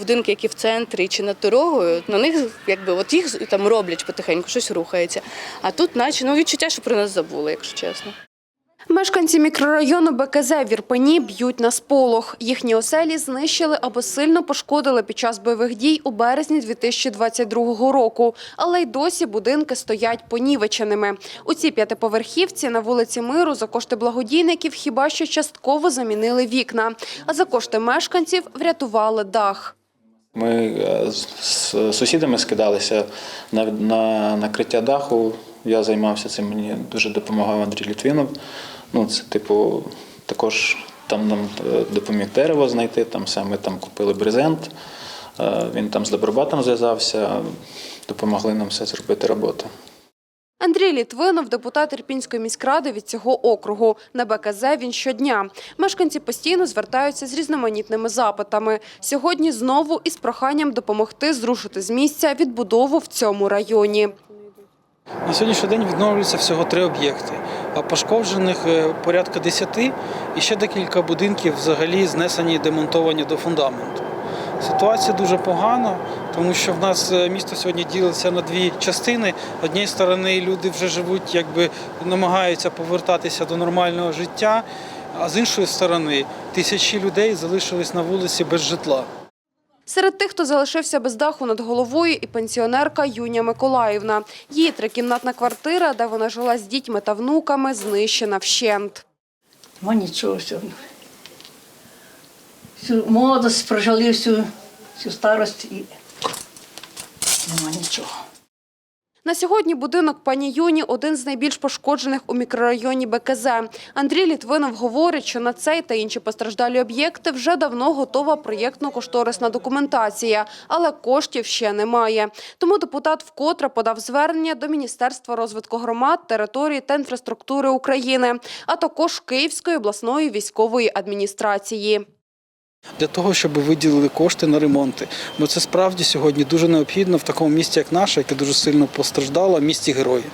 Будинки, які в центрі чи над дорогою, на них якби от їх там роблять потихеньку, щось рухається. А тут, наче ну відчуття, що про нас забули, якщо чесно. Мешканці мікрорайону БКЗ в Ірпені б'ють на сполох. Їхні оселі знищили або сильно пошкодили під час бойових дій у березні 2022 року. Але й досі будинки стоять понівеченими. У цій п'ятиповерхівці на вулиці Миру за кошти благодійників хіба що частково замінили вікна, а за кошти мешканців врятували дах. Ми е, з сусідами скидалися на, на накриття даху. Я займався цим, мені дуже допомагав Андрій Літвінов. Ну, це, типу, також там нам е, допоміг дерево знайти, там саме там купили брезент. Е, Він там з Добробатом зв'язався, допомогли нам все зробити роботу. Андрій Літвинов, депутат Ірпінської міськради від цього округу. На БКЗ він щодня. Мешканці постійно звертаються з різноманітними запитами. Сьогодні знову із проханням допомогти зрушити з місця відбудову в цьому районі. На сьогоднішній день відновлюється всього три об'єкти, а пошкоджених е, порядка десяти і ще декілька будинків взагалі знесені і демонтовані до фундаменту. Ситуація дуже погана, тому що в нас е, місто сьогодні ділиться на дві частини. Однієї сторони люди вже живуть, якби намагаються повертатися до нормального життя, а з іншої сторони тисячі людей залишились на вулиці без житла. Серед тих, хто залишився без даху над головою, і пенсіонерка Юня Миколаївна. Її трикімнатна квартира, де вона жила з дітьми та внуками, знищена вщент. Нема нічого всього. Всю молодость прожили всю, всю старость і нема нічого. На сьогодні будинок пані Юні – один з найбільш пошкоджених у мікрорайоні БКЗ. Андрій Літвинов говорить, що на цей та інші постраждалі об'єкти вже давно готова проєктно-кошторисна документація, але коштів ще немає. Тому депутат вкотре подав звернення до Міністерства розвитку громад, території та інфраструктури України, а також Київської обласної військової адміністрації. Для того, щоб виділили кошти на ремонти. Бо це справді сьогодні дуже необхідно в такому місті, як наше, яке дуже сильно постраждало, місті герої.